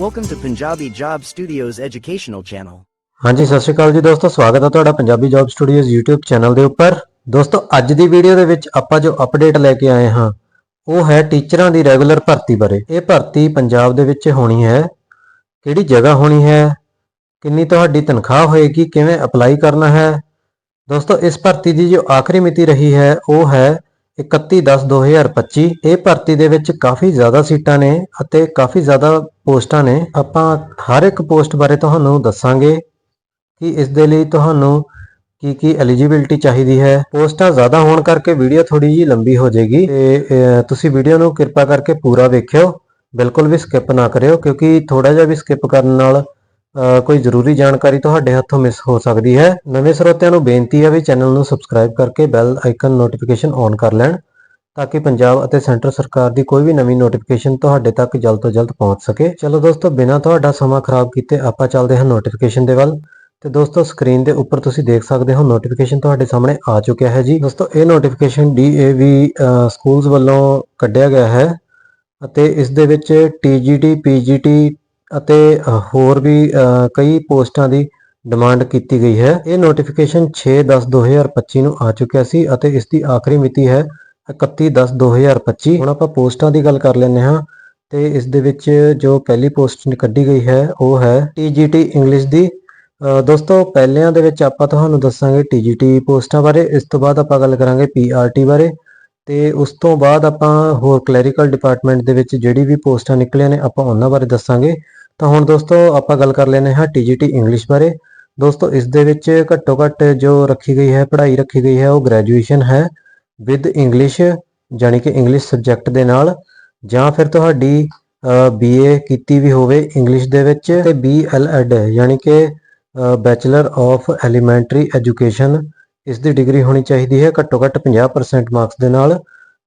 Welcome to Punjabi Job Studios educational channel. ਹਾਂਜੀ, ਸਤਿ ਸ਼੍ਰੀ ਅਕਾਲ ਜੀ ਦੋਸਤੋ, ਸਵਾਗਤ ਹੈ ਤੁਹਾਡਾ Punjabi job studios YouTube channel ਦੇ ਉੱਪਰ। ਦੋਸਤੋ, ਅੱਜ ਦੀ ਵੀਡੀਓ ਦੇ ਵਿੱਚ ਆਪਾਂ ਜੋ ਅਪਡੇਟ ਲੈ ਕੇ ਆਏ ਹਾਂ, ਉਹ ਹੈ ਟੀਚਰਾਂ ਦੀ ਰੈਗੂਲਰ ਭਰਤੀ ਬਾਰੇ। ਇਹ ਭਰਤੀ ਪੰਜਾਬ ਦੇ ਵਿੱਚ ਹੋਣੀ ਹੈ। ਕਿਹੜੀ ਜਗ੍ਹਾ ਹੋਣੀ ਹੈ? ਕਿੰਨੀ ਤੁਹਾਡੀ ਤਨਖਾਹ ਹੋਏਗੀ? ਕਿਵੇਂ ਅਪਲਾਈ ਕਰਨਾ ਹੈ? ਦੋਸਤੋ, ਇਸ ਭਰਤੀ ਦੀ ਜੋ ਆਖਰੀ ਮਿਤੀ ਰਹੀ ਹੈ, ਉਹ ਹੈ 31/10/2025 ਇਹ ਭਰਤੀ ਦੇ ਵਿੱਚ ਕਾਫੀ ਜ਼ਿਆਦਾ ਸੀਟਾਂ ਨੇ ਅਤੇ ਕਾਫੀ ਜ਼ਿਆਦਾ ਪੋਸਟਾਂ ਨੇ। ਆਪਾਂ ਹਰ ਇੱਕ ਪੋਸਟ ਬਾਰੇ ਤੁਹਾਨੂੰ ਦੱਸਾਂਗੇ ਕਿ ਇਸ ਦੇ ਲਈ ਤੁਹਾਨੂੰ ਕੀ ਕੀ ਐਲੀਜੀਬਿਲਟੀ ਚਾਹੀਦੀ ਹੈ। ਪੋਸਟਾਂ ਜ਼ਿਆਦਾ ਹੋਣ ਕਰਕੇ ਵੀਡੀਓ ਥੋੜੀ ਜੀ ਲੰਬੀ ਹੋ ਜਾਏਗੀ ਤੇ ਤੁਸੀਂ ਵੀਡੀਓ ਨੂੰ ਕਿਰਪਾ ਕਰਕੇ ਪੂਰਾ ਵੇਖਿਓ। ਬਿਲਕੁਲ ਵੀ ਸਕਿਪ ਨਾ ਕਰਿਓ ਕਿਉਂਕਿ ਥੋੜਾ ਜਿਹਾ ਵੀ ਸਕਿਪ ਕਰਨ ਨਾਲ ਕੋਈ ਜ਼ਰੂਰੀ ਜਾਣਕਾਰੀ ਤੁਹਾਡੇ ਹੱਥੋਂ ਮਿਸ ਹੋ ਸਕਦੀ ਹੈ। ਨਵੇਂ ਸਰੋਤਿਆਂ ਨੂੰ ਬੇਨਤੀ ਹੈ ਵੀ ਚੈਨਲ ਨੂੰ ਸਬਸਕ੍ਰਾਈਬ ਕਰਕੇ ਬੈਲ ਆਈਕਨ ਨੋਟੀਫਿਕੇਸ਼ਨ ਔਨ ਕਰ ਲੈਣ ਤਾਂ ਕਿ ਪੰਜਾਬ ਅਤੇ ਸੈਂਟਰ ਸਰਕਾਰ ਦੀ ਕੋਈ ਵੀ ਨਵੀਂ ਨੋਟੀਫਿਕੇਸ਼ਨ ਤੁਹਾਡੇ ਤੱਕ ਜਲਦ ਤੋਂ ਜਲਦ ਪਹੁੰਚ ਸਕੇ। ਚਲੋ ਦੋਸਤੋ, ਬਿਨਾਂ ਤੁਹਾਡਾ ਸਮਾਂ ਖਰਾਬ ਕੀਤੇ ਆਪਾਂ ਚੱਲਦੇ ਹਾਂ ਨੋਟੀਫਿਕੇਸ਼ਨ ਦੇ ਵੱਲ। ਤੇ ਦੋਸਤੋ ਸਕਰੀਨ ਦੇ ਉੱਪਰ ਤੁਸੀਂ ਦੇਖ ਸਕਦੇ ਹੋ ਨੋਟੀਫਿਕੇਸ਼ਨ ਤੁਹਾਡੇ ਸਾਹਮਣੇ ਆ ਚੁੱਕਿਆ ਹੈ ਜੀ। ਦੋਸਤੋ, ਇਹ ਨੋਟੀਫਿਕੇਸ਼ਨ DAV ਸਕੂਲਸ ਵੱਲੋਂ ਕੱਢਿਆ ਗਿਆ ਹੈ ਅਤੇ ਇਸ ਦੇ ਵਿੱਚ TGT PGT ਅਤੇ ਹੋਰ ਵੀ ਕਈ ਪੋਸਟਾਂ ਦੀ ਡਿਮਾਂਡ ਕੀਤੀ ਗਈ ਹੈ। ਇਹ ਨੋਟੀਫਿਕੇਸ਼ਨ 6/10/2025 ਨੂੰ ਆ ਚੁੱਕਿਆ ਸੀ ਅਤੇ ਇਸ ਦੀ ਆਖਰੀ ਮਿਤੀ ਹੈ 31/10/2025 ਹੁਣ ਆਪਾਂ ਪੋਸਟਾਂ ਦੀ ਗੱਲ ਕਰ ਲੈਂਦੇ ਹਾਂ ਤੇ ਇਸ ਦੇ ਵਿੱਚ ਜੋ ਪਹਿਲੀ ਪੋਸਟ ਕੱਢੀ ਗਈ ਹੈ, ਉਹ ਹੈ TGT ਇੰਗਲਿਸ਼ ਦੀ। ਦੋਸਤੋ, ਪਹਿਲਿਆਂ ਦੇ ਵਿੱਚ ਆਪਾਂ ਤੁਹਾਨੂੰ ਦੱਸਾਂਗੇ TGT ਪੋਸਟਾਂ ਬਾਰੇ, ਇਸ ਤੋਂ ਬਾਅਦ ਆਪਾਂ ਗੱਲ ਕਰਾਂਗੇ PRT ਬਾਰੇ ਤੇ ਉਸ ਤੋਂ ਬਾਅਦ ਆਪਾਂ ਹੋਰ ਕਲੈਰੀਕਲ ਡਿਪਾਰਟਮੈਂਟ ਦੇ ਵਿੱਚ ਜਿਹੜੀ ਵੀ ਪੋਸਟਾਂ ਨਿਕਲੀਆਂ ਨੇ, ਆਪਾਂ ਉਹਨਾਂ ਬਾਰੇ ਦੱਸਾਂਗੇ। ਤਾਂ ਹੁਣ ਦੋਸਤੋ ਆਪਾਂ ਗੱਲ ਕਰ ਲੈਂਦੇ ਹਾਂ TGT ਇੰਗਲਿਸ਼ ਬਾਰੇ। ਦੋਸਤੋ ਇਸ ਦੇ ਵਿੱਚ ਘੱਟੋ ਘੱਟ ਜੋ ਰੱਖੀ ਗਈ ਹੈ, ਪੜ੍ਹਾਈ ਰੱਖੀ ਗਈ ਹੈ, ਉਹ ਗ੍ਰੈਜੂਏਸ਼ਨ ਹੈ ਵਿਦ ਇੰਗਲਿਸ਼ ਜਾਣੀ ਕਿ ਇੰਗਲਿਸ਼ ਸਬਜੈਕਟ ਦੇ ਨਾਲ। ਜਾਂ ਫਿਰ ਤੁਹਾਡੀ ਬੀਏ ਕੀਤੀ ਵੀ ਹੋਵੇ ਇੰਗਲਿਸ਼ ਦੇ ਵਿੱਚ ਤੇ BLEd ਯਾਨੀ ਕਿ ਬੈਚਲਰ ਆਫ ਐਲੀਮੈਂਟਰੀ ਐਜੂਕੇਸ਼ਨ ਇਸ ਦੀ ਡਿਗਰੀ ਹੋਣੀ ਚਾਹੀਦੀ ਹੈ ਘੱਟੋ ਘੱਟ 50% ਮਾਰਕਸ ਦੇ ਨਾਲ।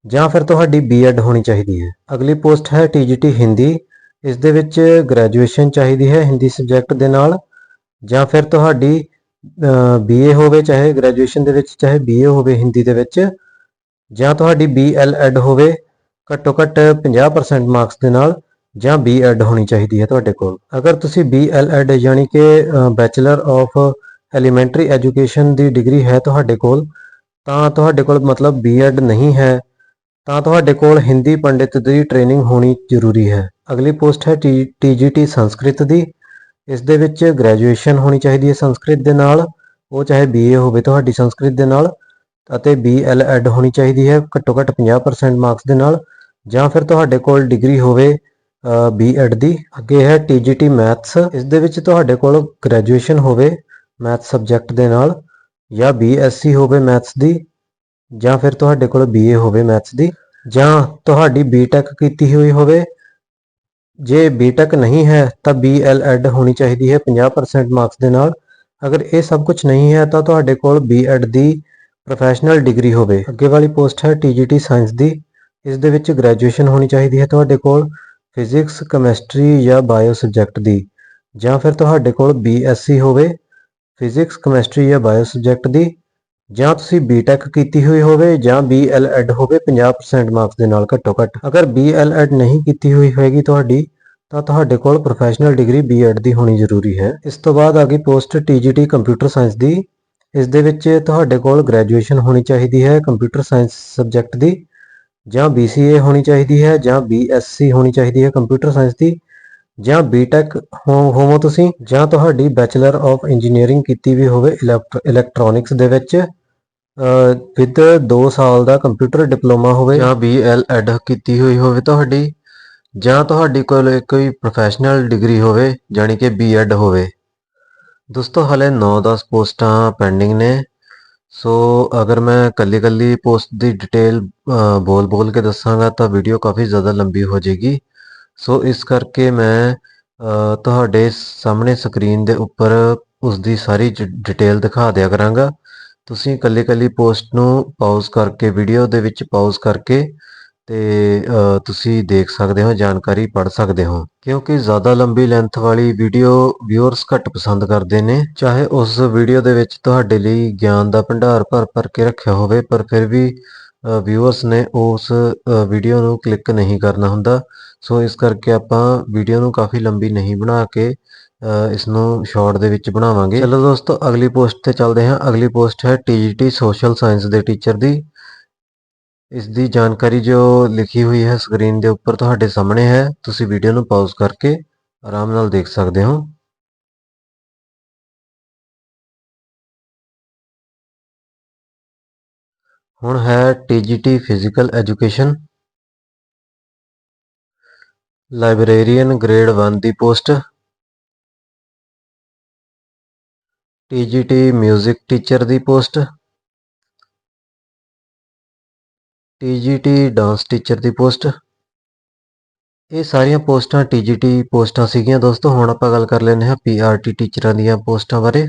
ਜਾਂ ਫਿਰ ਤੁਹਾਡੀ ਬੀਐਡ ਹੋਣੀ ਚਾਹੀਦੀ ਹੈ। ਅਗਲੀ ਪੋਸਟ ਹੈ TGT ਹਿੰਦੀ ਇਸ ਦੇ ਵਿੱਚ ਗ੍ਰੈਜੂਏਸ਼ਨ ਚਾਹੀਦੀ ਹੈ ਹਿੰਦੀ ਸਬਜੈਕਟ ਦੇ ਨਾਲ, ਜਾਂ ਫਿਰ ਤੁਹਾਡੀ ਬੀਏ ਹੋਵੇ ਚਾਹੇ ਗ੍ਰੈਜੂਏਸ਼ਨ ਦੇ ਵਿੱਚ, ਚਾਹੇ ਬੀਏ ਹੋਵੇ ਹਿੰਦੀ ਦੇ ਵਿੱਚ, ਜਾਂ ਤੁਹਾਡੀ BLEd ਹੋਵੇ, ਘੱਟੋ ਘੱਟ 50% ਮਾਰਕਸ ਦੇ ਨਾਲ ਜਾਂ ਬੀਐਡ ਹੋਣੀ ਚਾਹੀਦੀ ਹੈ ਤੁਹਾਡੇ ਕੋਲ। ਅਗਰ ਤੁਸੀਂ BLEd ਯਾਨੀ ਕਿ ਬੈਚਲਰ ਆਫ ਐਲੀਮੈਂਟਰੀ ਐਜੂਕੇਸ਼ਨ ਦੀ ਡਿਗਰੀ ਹੈ ਤੁਹਾਡੇ ਕੋਲ, ਤਾਂ ਤੁਹਾਡੇ ਕੋਲ ਮਤਲਬ ਬੀਐਡ ਨਹੀਂ ਹੈ। ਤਾਂ ਤੁਹਾਡੇ ਕੋਲ ਹਿੰਦੀ ਪੰਡਿਤ ਦੀ ਟ੍ਰੇਨਿੰਗ ਹੋਣੀ ਜ਼ਰੂਰੀ ਹੈ। ਅਗਲੀ ਪੋਸਟ ਹੈ TGT ਸੰਸਕ੍ਰਿਤ ਦੀ। ਇਸ ਦੇ ਵਿੱਚ ਗ੍ਰੈਜੂਏਸ਼ਨ ਹੋਣੀ ਚਾਹੀਦੀ ਹੈ ਸੰਸਕ੍ਰਿਤ ਦੇ ਨਾਲ। ਉਹ ਚਾਹੇ ਬੀਏ ਹੋਵੇ ਤੁਹਾਡੀ ਸੰਸਕ੍ਰਿਤ ਦੇ ਨਾਲ ਅਤੇ BLEd ਹੋਣੀ ਚਾਹੀਦੀ ਹੈ ਘੱਟੋ ਘੱਟ 50% ਮਾਰਕਸ ਦੇ ਨਾਲ। ਜਾਂ ਫਿਰ ਤੁਹਾਡੇ ਕੋਲ ਡਿਗਰੀ ਹੋਵੇ ਬੀਐਡ ਦੀ। ਅੱਗੇ ਹੈ TGT ਮੈਥਸ ਇਸ ਦੇ ਵਿੱਚ ਤੁਹਾਡੇ ਕੋਲ ਗ੍ਰੈਜੂਏਸ਼ਨ ਹੋਵੇ ਮੈਥ ਸਬਜੈਕਟ ਦੇ ਨਾਲ ਜਾਂ BSc ਹੋਵੇ ਮੈਥਸ ਦੀ। ਜਾਂ ਫਿਰ ਤੁਹਾਡੇ ਕੋਲ BA ਹੋਵੇ ਮੈਥਸ ਦੀ, ਜਾਂ ਤੁਹਾਡੀ BTech ਕੀਤੀ ਹੋਈ ਹੋਵੇ। ਜੇ BTech ਨਹੀਂ ਹੈ, ਤਾਂ BLEd ਹੋਣੀ ਚਾਹੀਦੀ ਹੈ 50% ਮਾਰਕਸ ਦੇ ਨਾਲ। ਅਗਰ ਇਹ ਸਭ ਕੁਝ ਨਹੀਂ ਹੈ, ਤਾਂ ਤੁਹਾਡੇ ਕੋਲ BEd ਦੀ ਪ੍ਰੋਫੈਸ਼ਨਲ ਡਿਗਰੀ ਹੋਵੇ। ਅੱਗੇ ਵਾਲੀ ਪੋਸਟ ਹੈ TGT ਸਾਇੰਸ ਦੀ। ਇਸ ਦੇ ਵਿੱਚ ਗ੍ਰੈਜੂਏਸ਼ਨ ਹੋਣੀ ਚਾਹੀਦੀ ਹੈ ਤੁਹਾਡੇ ਕੋਲ ਫਿਜ਼ਿਕਸ ਕੈਮਿਸਟਰੀ ਜਾਂ ਬਾਇਓ ਸਬਜੈਕਟ ਦੀ। ਜਾਂ ਫਿਰ ਤੁਹਾਡੇ ਕੋਲ BSc ਹੋਵੇ ਫਿਜ਼ਿਕਸ ਕੈਮਿਸਟਰੀ ਜਾਂ ਬਾਇਓ ਸਬਜੈਕਟ ਦੀ। ਜਾਂ ਤੁਸੀਂ BTech ਕੀਤੀ ਹੋਈ ਹੋਵੇ ਜਾਂ BLEd ਹੋਵੇ 50% ਮਾਰਕਸ ਦੇ ਨਾਲ ਘੱਟੋ ਘੱਟ। ਅਗਰ BLEd ਨਹੀਂ ਕੀਤੀ ਹੋਈ ਹੋਏਗੀ ਤੁਹਾਡੀ, ਤਾਂ ਤੁਹਾਡੇ ਕੋਲ ਪ੍ਰੋਫੈਸ਼ਨਲ ਡਿਗਰੀ BEd ਦੀ ਹੋਣੀ ਜ਼ਰੂਰੀ ਹੈ। ਇਸ ਤੋਂ ਬਾਅਦ ਆ ਗਈ ਪੋਸਟ TGT ਕੰਪਿਊਟਰ ਸਾਇੰਸ ਦੀ। ਇਸ ਦੇ ਵਿੱਚ ਤੁਹਾਡੇ ਕੋਲ ਗ੍ਰੈਜੂਏਸ਼ਨ ਹੋਣੀ ਚਾਹੀਦੀ ਹੈ ਕੰਪਿਊਟਰ ਸਾਇੰਸ ਸਬਜੈਕਟ ਦੀ, ਜਾਂ BCA ਹੋਣੀ ਚਾਹੀਦੀ ਹੈ, ਜਾਂ BSc ਹੋਣੀ ਚਾਹੀਦੀ ਹੈ ਕੰਪਿਊਟਰ ਸਾਇੰਸ ਦੀ, ਜਾਂ BTech ਹੋ- ਹੋਵੋ ਤੁਸੀਂ, ਜਾਂ ਤੁਹਾਡੀ ਬੈਚਲਰ ਆਫ ਇੰਜੀਨੀਅਰਿੰਗ ਕੀਤੀ ਵੀ ਹੋਵੇ ਇਲੈਕਟ੍ਰੋਨਿਕਸ ਦੇ ਵਿੱਚ। ਵਿਦ 2 ਸਾਲ ਦਾ ਕੰਪਿਊਟਰ ਡਿਪਲੋਮਾ ਹੋਵੇ ਜਾਂ BLEd ਕੀਤੀ ਹੋਈ ਹੋਵੇ ਤੁਹਾਡੀ, ਜਾਂ ਤੁਹਾਡੀ ਕੋਲ ਕੋਈ ਪ੍ਰੋਫੈਸ਼ਨਲ ਡਿਗਰੀ ਹੋਵੇ, ਜਾਣੀ ਕਿ BEd ਹੋਵੇ। ਦੋਸਤੋ, ਹਲੇ 9-10 ਪੋਸਟਾਂ ਪੈਂਡਿੰਗ ਨੇ। ਸੋ, ਅਗਰ ਮੈਂ ਕੱਲੀ ਕੱਲੀ ਪੋਸਟ ਦੀ ਡਿਟੇਲ ਬੋਲ ਬੋਲ ਕੇ ਦੱਸਾਂਗਾ, ਤਾਂ ਵੀਡੀਓ ਕਾਫੀ ਜ਼ਿਆਦਾ ਲੰਬੀ ਹੋ ਜਾਏਗੀ। ਸੋ, ਇਸ ਕਰਕੇ ਮੈਂ ਤੁਹਾਡੇ ਸਾਹਮਣੇ ਸਕਰੀਨ ਦੇ ਉੱਪਰ ਉਸ ਦੀ ਸਾਰੀ ਡਿਟੇਲ ਦਿਖਾ ਦਿਆ ਕਰਾਂਗਾ। ਤੁਸੀਂ ਇਕੱਲੀ ਇਕੱਲੀ ਪੋਸਟ ਨੂੰ ਪਾਜ਼ ਕਰਕੇ ਵੀਡੀਓ ਦੇ ਵਿੱਚ ਪਾਜ਼ ਕਰਕੇ ਤੇ ਤੁਸੀਂ ਦੇਖ ਸਕਦੇ ਹੋ, ਜਾਣਕਾਰੀ ਪੜ੍ਹ ਸਕਦੇ ਹੋ। ਕਿਉਂਕਿ ਜ਼ਿਆਦਾ ਲੰਬੀ ਲੈਂਥ ਵਾਲੀ ਵੀਡੀਓ ਵਿਊਅਰਸ ਘੱਟ ਪਸੰਦ ਕਰਦੇ ਨੇ। ਚਾਹੇ ਉਸ ਵੀਡੀਓ ਦੇ ਵਿੱਚ ਤੁਹਾਡੇ ਲਈ ਗਿਆਨ ਦਾ ਭੰਡਾਰ ਭਰ ਭਰ ਕੇ ਰੱਖਿਆ ਹੋਵੇ, ਪਰ ਫਿਰ ਵੀ ਵਿਊਅਰਸ ਨੇ ਉਸ ਵੀਡੀਓ ਨੂੰ ਕਲਿੱਕ ਨਹੀਂ ਕਰਨਾ ਹੁੰਦਾ। ਸੋ ਇਸ ਕਰਕੇ ਆਪਾਂ ਵੀਡੀਓ ਨੂੰ ਕਾਫੀ ਲੰਬੀ ਨਹੀਂ ਬਣਾ ਕੇ ਇਸ ਨੂੰ ਸ਼ਾਰਟ ਦੇ ਵਿੱਚ ਬਣਾਵਾਂਗੇ। ਚਲੋ ਦੋਸਤੋ, ਅਗਲੀ ਪੋਸਟ ਤੇ ਚੱਲਦੇ ਹਾਂ। ਅਗਲੀ ਪੋਸਟ ਹੈ ਟੀਜੀਟੀ ਸੋਸ਼ਲ ਸਾਇੰਸ ਦੇ ਟੀਚਰ ਦੀ ਇਸ ਦੀ। ਜਾਣਕਾਰੀ ਜੋ ਲਿਖੀ ਹੋਈ ਹੈ ਸਕਰੀਨ ਦੇ ਉੱਪਰ ਤੁਹਾਡੇ ਸਾਹਮਣੇ ਹੈ। ਤੁਸੀਂ ਵੀਡੀਓ ਨੂੰ ਪਾਜ਼ ਕਰਕੇ ਆਰਾਮ ਨਾਲ ਦੇਖ ਸਕਦੇ ਹੋ। ਹੁਣ ਹੈ TGT physical education librarian grade 1 ਦੀ ਪੋਸਟ ਟੀਜੀਟੀ 뮤직 ਟੀਚਰ ਦੀ ਪੋਸਟ ਟੀਜੀਟੀ ਡਾਂਸ ਟੀਚਰ ਦੀ ਪੋਸਟ ਇਹ ਸਾਰੀਆਂ ਪੋਸਟਾਂ ਟੀਜੀਟੀ ਪੋਸਟਾਂ ਸੀਗੀਆਂ ਦੋਸਤੋ, ਹੁਣ ਆਪਾਂ ਗੱਲ ਕਰ ਲੈਂਦੇ ਹਾਂ ਪੀਆਰਟੀ ਟੀਚਰਾਂ ਦੀਆਂ ਪੋਸਟਾਂ ਬਾਰੇ।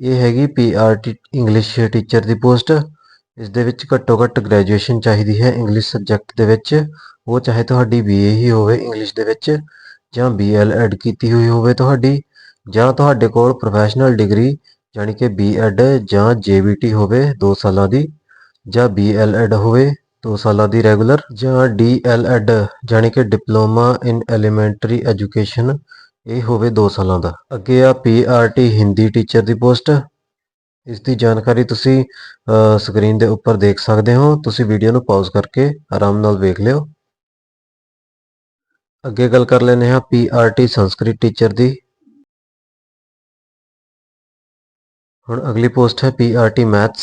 ਇਹ ਹੈਗੀ ਪੀਆਰਟੀ ਇੰਗਲਿਸ਼ ਟੀਚਰ ਦੀ ਪੋਸਟ ਇਸ ਦੇ ਵਿੱਚ ਘੱਟੋ ਘੱਟ ਗ੍ਰੈਜੂਏਸ਼ਨ ਚਾਹੀਦੀ ਹੈ ਇੰਗਲਿਸ਼ ਸਬਜੈਕਟ ਦੇ ਵਿੱਚ। ਉਹ ਚਾਹੇ ਤੁਹਾਡੀ ਬੀਏ ਹੀ ਹੋਵੇ ਇੰਗਲਿਸ਼ ਦੇ ਵਿੱਚ ਜਾਂ ਬੀਐਲ ਐਡ ਕੀਤੀ ਹੋਈ ਹੋਵੇ ਤੁਹਾਡੀ ਜਾਂ ਤੁਹਾਡੇ ਕੋਲ ਪ੍ਰੋਫੈਸ਼ਨਲ ਡਿਗਰੀ ਯਾਨੀ ਕਿ ਬੀਐਡ ਜਾਂ ਜੇਬੀਟੀ ਹੋਵੇ 2 ਸਾਲਾਂ ਦੀ, ਜਾਂ ਬੀਐਲਐਡ ਹੋਵੇ 2 ਸਾਲਾਂ ਦੀ ਰੈਗੂਲਰ ਜਾਂ ਡੀਐਲਐਡ ਯਾਨੀ ਕਿ ਡਿਪਲੋਮਾ ਇਨ ਐਲੀਮੈਂਟਰੀ ਐਜੂਕੇਸ਼ਨ ਇਹ ਹੋਵੇ 2 ਸਾਲਾਂ ਦਾ। ਅੱਗੇ ਆ ਪੀਆਰਟੀ ਹਿੰਦੀ ਟੀਚਰ ਦੀ ਪੋਸਟ ਇਸ ਦੀ ਜਾਣਕਾਰੀ ਤੁਸੀਂ ਸਕਰੀਨ ਦੇ ਉੱਪਰ ਦੇਖ ਸਕਦੇ ਹੋ। ਤੁਸੀਂ ਵੀਡੀਓ ਨੂੰ ਪਾਜ਼ ਕਰਕੇ ਆਰਾਮ ਨਾਲ ਵੇਖ ਲਿਓ। ਅੱਗੇ ਗੱਲ ਕਰ ਲੈਂਦੇ ਹਾਂ ਪੀਆਰਟੀ ਸੰਸਕ੍ਰਿਤ ਟੀਚਰ ਦੀ। ਹੁਣ ਅਗਲੀ ਪੋਸਟ ਹੈ PRT maths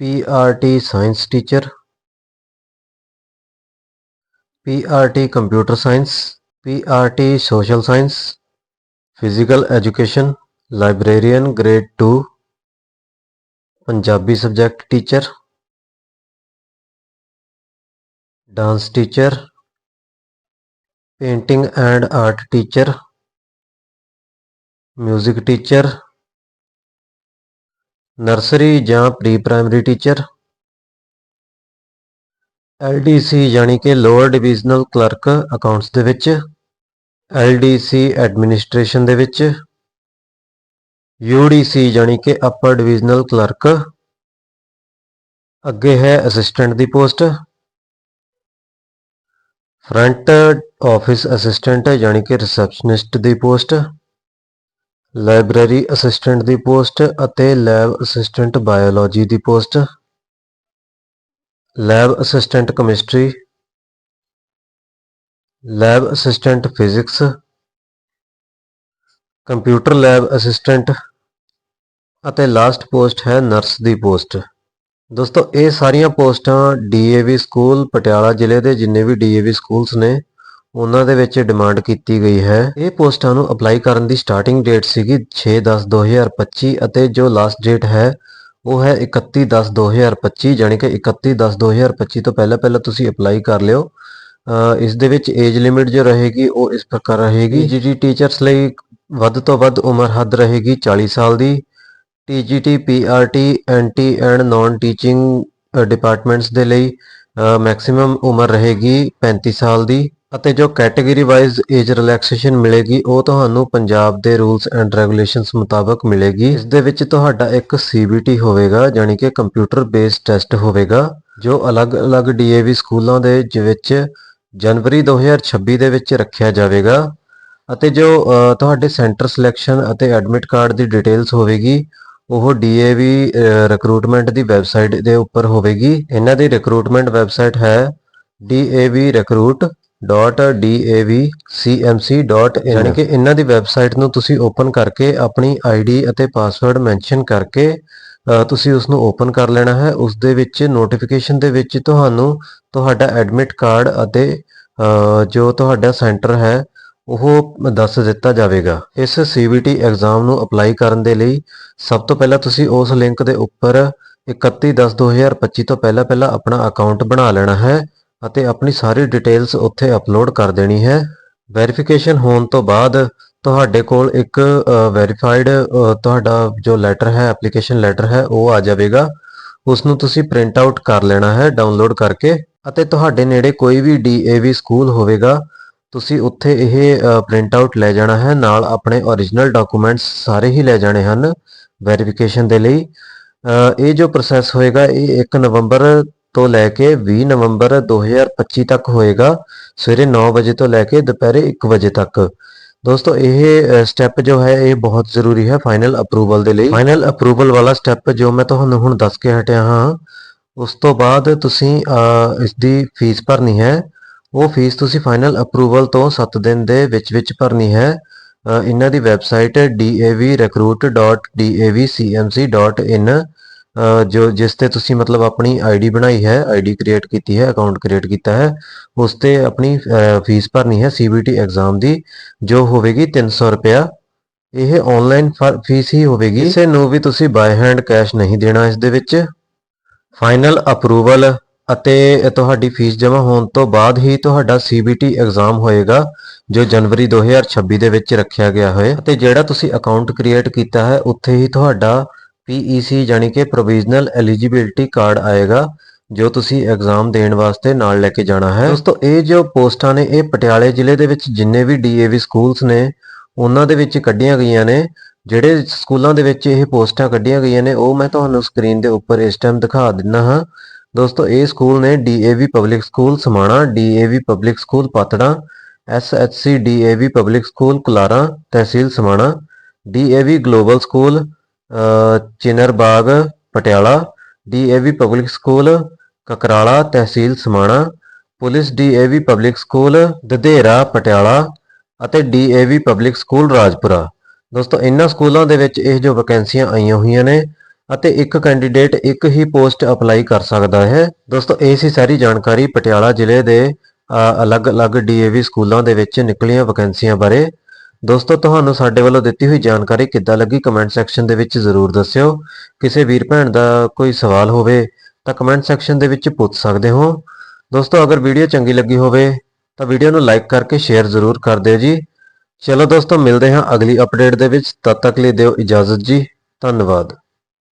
PRT science teacher PRT computer science PRT social science physical education librarian grade 2 Punjabi subject teacher dance teacher painting and art teacher music teacher nursery ਜਾਂ ਪ੍ਰੀ ਪ੍ਰਾਇਮਰੀ ਟੀਚਰ ਐਲਡੀਸੀ ਯਾਨੀ ਕਿ lower divisional clerk accounts ਦੇ ਵਿੱਚ ਐਲਡੀਸੀ administration ਦੇ ਵਿੱਚ ਯੂਡੀਸੀ ਯਾਨੀ ਕਿ ਅਪਰ divisional clerk ਅੱਗੇ ਹੈ ਅਸਿਸਟੈਂਟ ਦੀ ਪੋਸਟ ਫਰੰਟ ਆਫਿਸ ਅਸਿਸਟੈਂਟ ਯਾਨੀ ਕਿ ਰਿਸੈਪਸ਼ਨਿਸਟ ਦੀ ਪੋਸਟ ਲਾਇਬ੍ਰੇਰੀ ਅਸਿਸਟੈਂਟ ਦੀ ਪੋਸਟ ਅਤੇ ਲੈਬ ਅਸਿਸਟੈਂਟ ਬਾਇਓਲੋਜੀ ਦੀ post. Lab assistant chemistry. Lab assistant physics. Computer lab assistant ਅਤੇ ਲਾਸਟ ਪੋਸਟ ਹੈ ਨਰਸ ਦੀ ਪੋਸਟ। ਦੋਸਤੋ, ਇਹ ਸਾਰੀਆਂ ਪੋਸਟਾਂ ਡੀਏਵੀ ਸਕੂਲ, ਪਟਿਆਲਾ ਜ਼ਿਲ੍ਹੇ ਦੇ ਜਿੰਨੇ ਵੀ ਡੀਏਵੀ ਸਕੂਲਸ ਨੇ ਉਹਨਾਂ ਦੇ ਵਿੱਚ ਡਿਮਾਂਡ ਕੀਤੀ ਗਈ ਹੈ। ਇਹ ਪੋਸਟਾਂ ਨੂੰ ਅਪਲਾਈ ਕਰਨ ਦੀ ਸਟਾਰਟਿੰਗ ਡੇਟ ਸੀਗੀ 6/10/2025 ਅਤੇ ਜੋ ਲਾਸਟ ਡੇਟ ਹੈ, ਉਹ ਹੈ 31/10/2025 ਯਾਨੀ ਕਿ 31/10/2025 ਤੋਂ ਪਹਿਲਾਂ ਪਹਿਲਾਂ ਤੁਸੀਂ ਅਪਲਾਈ ਕਰ ਲਿਓ। ਇਸ ਦੇ ਵਿੱਚ ਏਜ ਲਿਮਿਟ ਜੋ ਰਹੇਗੀ, ਉਹ ਇਸ ਪ੍ਰਕਾਰ ਰਹੇਗੀ। ਜੀਟੀ ਟੀਚਰਸ ਲਈ ਵੱਧ ਤੋਂ ਵੱਧ ਉਮਰ ਹੱਦ ਰਹੇਗੀ 40 ਸਾਲ ਦੀ। TGT PRT anti and non teaching departments ਦੇ ਲਈ ਮੈਕਸਿਮਮ ਉਮਰ ਰਹੇਗੀ 35 ਸਾਲ ਦੀ। ਅਤੇ ਜੋ ਕੈਟਾਗਰੀ ਵਾਈਜ਼ ਏਜ ਰਿਲੈਕਸੇਸ਼ਨ ਮਿਲੇਗੀ, ਉਹ ਤੁਹਾਨੂੰ ਪੰਜਾਬ ਦੇ ਰੂਲਸ ਐਂਡ ਰੈਗੂਲੇਸ਼ਨਸ ਮੁਤਾਬਕ ਮਿਲੇਗੀ। ਇਸ ਦੇ ਵਿੱਚ ਤੁਹਾਡਾ ਇੱਕ ਸੀਬੀਟੀ ਹੋਵੇਗਾ ਯਾਨੀ ਕਿ ਕੰਪਿਊਟਰ ਬੇਸਡ ਟੈਸਟ ਹੋਵੇਗਾ, ਜੋ ਅਲੱਗ-ਅਲੱਗ ਡੀਏਵੀ ਸਕੂਲਾਂ ਦੇ ਜ- ਵਿੱਚ ਜਨਵਰੀ 2026 ਦੇ ਵਿੱਚ ਰੱਖਿਆ ਜਾਵੇਗਾ। ਅਤੇ ਜੋ ਤੁਹਾਡੇ ਸੈਂਟਰ ਸਿਲੈਕਸ਼ਨ ਅਤੇ ਐਡਮਿਟ ਕਾਰਡ ਦੀ ਡਿਟੇਲਸ ਹੋਵੇਗੀ, ਉਹ DAV ਰਿਕਰੂਟਮੈਂਟ ਦੀ ਵੈਬਸਾਈਟ ਦੇ ਉੱਪਰ ਹੋਵੇਗੀ। ਇਹਨਾਂ ਦੀ ਰਿਕਰੂਟਮੈਂਟ ਵੈਬਸਾਈਟ ਹੈ davrecruit.davcmc.in ਯਾਨੀ ਕਿ ਇਹਨਾਂ ਦੀ ਵੈਬਸਾਈਟ ਨੂੰ ਤੁਸੀਂ ਓਪਨ ਕਰਕੇ ਆਪਣੀ ਆਈਡੀ ਅਤੇ ਪਾਸਵਰਡ ਮੈਂਸ਼ਨ ਕਰਕੇ ਤੁਸੀਂ ਉਸ ਨੂੰ ਓਪਨ ਕਰ ਲੈਣਾ ਹੈ। ਉਸ ਦੇ ਵਿੱਚ ਨੋਟੀਫਿਕੇਸ਼ਨ ਦੇ ਵਿੱਚ ਤੁਹਾਨੂੰ ਤੁਹਾਡਾ ਐਡਮਿਟ ਕਾਰਡ ਅਤੇ ਜੋ ਤੁਹਾਡਾ ਸੈਂਟਰ ਹੈ ਉਹ ਦੱਸ ਦਿੱਤਾ ਜਾਵੇਗਾ। ਇਸ CBT ਐਗਜ਼ਾਮ ਨੂੰ ਅਪਲਾਈ ਕਰਨ ਦੇ ਲਈ ਸਭ ਤੋਂ ਪਹਿਲਾਂ ਤੁਸੀਂ ਉਸ ਲਿੰਕ ਦੇ ਉੱਪਰ 31/10/2025 ਤੋਂ ਪਹਿਲਾਂ ਪਹਿਲਾਂ ਆਪਣਾ ਅਕਾਊਂਟ ਬਣਾ ਲੈਣਾ ਹੈ। ਅਤੇ ਆਪਣੀ ਸਾਰੀ ਡਿਟੇਲਸ ਉੱਥੇ ਅਪਲੋਡ ਕਰ ਦੇਣੀ ਹੈ। ਵੈਰੀਫਿਕੇਸ਼ਨ ਹੋਣ ਤੋਂ ਬਾਅਦ ਤੁਹਾਡੇ ਕੋਲ ਇੱਕ ਵੈਰੀਫਾਈਡ ਤੁਹਾਡਾ ਜੋ ਲੈਟਰ ਹੈ ਐਪਲੀਕੇਸ਼ਨ ਲੈਟਰ ਹੈ, ਉਹ ਆ ਜਾਵੇਗਾ। ਉਸ ਨੂੰ ਤੁਸੀਂ ਪ੍ਰਿੰਟ ਆਊਟ ਕਰ ਲੈਣਾ ਹੈ ਡਾਊਨਲੋਡ ਕਰਕੇ। ਅਤੇ ਤੁਹਾਡੇ ਨੇੜੇ ਕੋਈ ਵੀ DAV ਸਕੂਲ ਹੋਵੇਗਾ, ਤੁਸੀਂ ਉੱਥੇ ਇਹ ਪ੍ਰਿੰਟ ਆਊਟ ਲੈ ਜਾਣਾ ਹੈ। ਨਾਲ ਆਪਣੇ origignal ਡਾਕੂਮੈਂਟਸ ਸਾਰੇ ਹੀ ਲੈ ਜਾਣੇ ਹਨ ਵੈਰੀਫਿਕੇਸ਼ਨ ਦੇ ਲਈ। ਇਹ ਜੋ ਪ੍ਰੋਸੈਸ ਹੋਏਗਾ, ਇਹ 1 ਨਵੰਬਰ ਤੋਂ ਲੈ ਕੇ 20 ਨਵੰਬਰ 2025 ਤੱਕ ਹੋਏਗਾ ਸਵੇਰੇ 9 ਵਜੇ ਤੋਂ ਲੈ ਕੇ ਦੁਪਹਿਰੇ 1 ਵਜੇ ਤੱਕ। ਦੋਸਤੋ ਇਹ ਸਟੈਪ ਜੋ ਹੈ ਇਹ ਬਹੁਤ ਜ਼ਰੂਰੀ ਹੈ ਫਾਈਨਲ ਅਪਰੂਵਲ ਦੇ ਲਈ। ਫਾਈਨਲ ਅਪਰੂਵਲ ਵਾਲਾ ਸਟੈਪ ਜੋ ਮੈਂ ਤੁਹਾਨੂੰ ਹੁਣ ਦੱਸ ਕੇ ਹਟਿਆ ਹਾਂ ਉਸ ਤੋਂ ਬਾਅਦ ਤੁਸੀਂ ਅ, ਇਸ ਦੀ ਫੀਸ ਭਰਨੀ ਹੈ। ਉਹ ਫੀਸ ਤੁਸੀਂ ਫਾਈਨਲ ਅਪਰੂਵਲ ਤੋਂ 7 ਦਿਨ ਦੇ ਵਿੱਚ ਵਿੱਚ ਭਰਨੀ ਹੈ। ਇਹਨਾਂ ਦੀ ਵੈਬਸਾਈਟ ਹੈ davrecruit.davcmc.in ਅ, ਜੋ ਜਿਸ ਤੇ ਤੁਸੀਂ ਮਤਲਬ ਆਪਣੀ ਆਈਡੀ ਬਣਾਈ ਹੈ ਆਈਡੀ ਕ੍ਰੀਏਟ ਕੀਤੀ ਹੈ ਅਕਾਊਂਟ ਕ੍ਰੀਏਟ ਕੀਤਾ ਹੈ, ਉਸ ਤੇ ਆਪਣੀ ਫੀਸ ਭਰਨੀ ਹੈ ਸੀਬੀਟੀ ਐਗਜ਼ਾਮ ਦੀ, ਜੋ ਹੋਵੇਗੀ 300 ਰੁਪਇਆ। ਇਹ ਆਨਲਾਈਨ ਫੀਸ ਹੀ ਹੋਵੇਗੀ। ਕਿਸੇ ਨੂੰ ਵੀ ਤੁਸੀਂ ਬਾਈ ਹੈਂਡ ਕੈਸ਼ ਨਹੀਂ ਦੇਣਾ ਇਸ ਦੇ ਵਿੱਚ। ਫਾਈਨਲ ਅਪਰੂਵਲ ਅਤੇ ਤੁਹਾਡੀ ਫੀਸ ਜਮ੍ਹਾਂ ਹੋਣ ਤੋਂ ਬਾਅਦ ਹੀ ਤੁਹਾਡਾ CBT ਐਗਜ਼ਾਮ ਹੋਏਗਾ, ਜੋ ਜਨਵਰੀ 2026 ਦੇ ਵਿੱਚ ਰੱਖਿਆ ਗਿਆ ਹੈ ਅਤੇ ਜਿਹੜਾ ਤੁਸੀਂ ਅਕਾਊਂਟ ਕ੍ਰੀਏਟ ਕੀਤਾ ਹੈ, ਉੱਥੇ ਹੀ ਤੁਹਾਡਾ PEC ਯਾਨੀ ਕਿ ਪ੍ਰੋਵੀਜ਼ਨਲ ਐਲੀਜੀਬਿਲਟੀ ਕਾਰਡ ਆਏਗਾ, ਜੋ ਤੁਸੀਂ ਐਗਜ਼ਾਮ ਦੇਣ ਵਾਸਤੇ ਨਾਲ ਲੈ ਕੇ ਜਾਣਾ ਹੈ। ਦੋਸਤੋ, ਇਹ ਜੋ ਪੋਸਟਾਂ ਨੇ, ਇਹ ਪਟਿਆਲੇ ਜ਼ਿਲ੍ਹੇ ਦੇ ਵਿੱਚ ਜਿੰਨੇ ਵੀ DAV ਸਕੂਲਸ ਨੇ, ਉਹਨਾਂ ਦੇ ਵਿੱਚ ਕੱਢੀਆਂ ਗਈਆਂ ਨੇ। ਜਿਹੜੇ ਸਕੂਲਾਂ ਦੇ ਵਿੱਚ ਇਹ ਪੋਸਟਾਂ ਕੱਢੀਆਂ ਗਈਆਂ ਨੇ, ਉਹ ਮੈਂ ਤੁਹਾਨੂੰ ਸਕਰੀਨ ਦੇ ਉੱਪਰ ਇਸ ਟਾਈਮ ਦਿਖਾ ਦਿੰਦਾ ਹਾਂ। ਦੋਸਤੋ, ਇਹ ਸਕੂਲ ਨੇ DAV public school Samana DAV public school Patran SHC DAV public school Kulara tehsil Samana DAV global school Chinar Bagh Patiala DAV public school Kakrala tehsil Samana police DAV public school Dadhera Patiala ਅਤੇ DAV public school Rajpura. ਦੋਸਤੋ ਇਹਨਾਂ ਸਕੂਲਾਂ ਦੇ ਵਿੱਚ ਇਹ ਜੋ ਵੈਕੈਂਸੀਆਂ ਆਈਆਂ ਹੋਈਆਂ ਨੇ ਅਤੇ ਇੱਕ ਕੈਂਡੀਡੇਟ ਇੱਕ ਹੀ ਪੋਸਟ ਅਪਲਾਈ ਕਰ ਸਕਦਾ ਹੈ। ਦੋਸਤੋ ਇਹ ਸੀ ਸਾਰੀ ਜਾਣਕਾਰੀ ਪਟਿਆਲਾ ਜ਼ਿਲ੍ਹੇ ਦੇ ਅ, ਅਲੱਗ-ਅਲੱਗ DAV ਸਕੂਲਾਂ ਦੇ ਵਿੱਚ ਨਿਕਲੀਆਂ ਵੈਕੈਂਸੀਆਂ ਬਾਰੇ। ਦੋਸਤੋ, ਤੁਹਾਨੂੰ ਸਾਡੇ ਵੱਲੋਂ ਦਿੱਤੀ ਹੋਈ ਜਾਣਕਾਰੀ ਕਿੱਦਾਂ ਲੱਗੀ ਕਮੈਂਟ ਸੈਕਸ਼ਨ ਦੇ ਵਿੱਚ ਜ਼ਰੂਰ ਦੱਸਿਓ। ਕਿਸੇ ਵੀਰ ਭੈਣ ਦਾ ਕੋਈ ਸਵਾਲ ਹੋਵੇ ਤਾਂ ਕਮੈਂਟ ਸੈਕਸ਼ਨ ਦੇ ਵਿੱਚ ਪੁੱਛ ਸਕਦੇ ਹੋ। ਦੋਸਤੋ, ਅਗਰ ਵੀਡੀਓ ਚੰਗੀ ਲੱਗੀ ਹੋਵੇ ਤਾਂ ਵੀਡੀਓ ਨੂੰ ਲਾਈਕ ਕਰਕੇ ਸ਼ੇਅਰ ਜ਼ਰੂਰ ਕਰ ਦਿਓ ਜੀ। ਚਲੋ ਦੋਸਤੋ, ਮਿਲਦੇ ਹਾਂ ਅਗਲੀ ਅਪਡੇਟ ਦੇ ਵਿੱਚ। ਤਦ ਤੱਕ ਲਈ ਦਿਓ ਇਜਾਜ਼ਤ ਜੀ। ਧੰਨਵਾਦ।